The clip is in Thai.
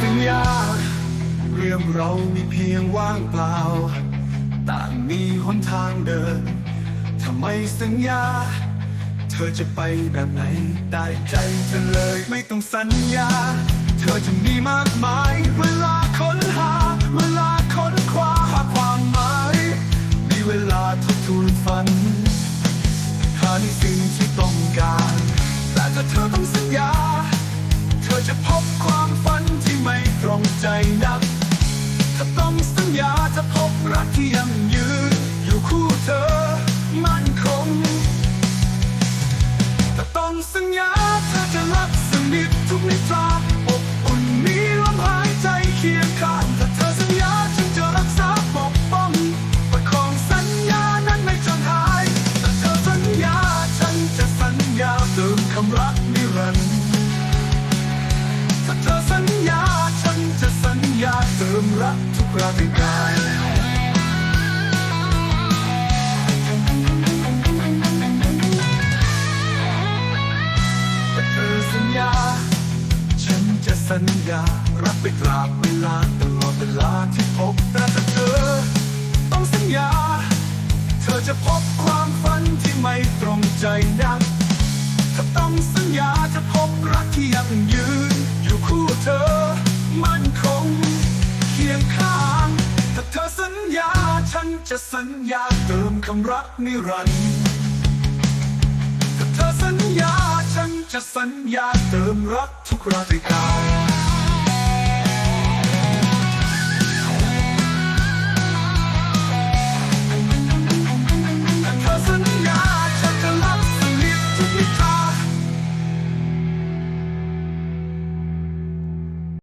สัญญา เรื่องเรามีเพียงว่างเปล่า ต่างมีหนทางเดินทำไมสัญญา เธอจะไปแบบไหน ได้ใจเธอเลยไม่ต้องสัญญา เธอจะมีมากมาย เวลาค้นหาเวลา มรักทุกราตรีกายแต่เธอสัญญา ฉันจะสัญญา รักไปตราบเวลาตลอดเวลาที่พบแต่เธอ ต้องสัญญา เธอจะพบความฝันที่ไม่ตรงใจนักถ้าต้องสัญญาจะพบรักที่ยั่งยืน ข้างถ้าเธอสัญญาฉันจะสัญญาเติมคำรักนิรันดร์ถ้าเธอสัญญาฉันจะสัญญาเติมรักทุกราตรีกา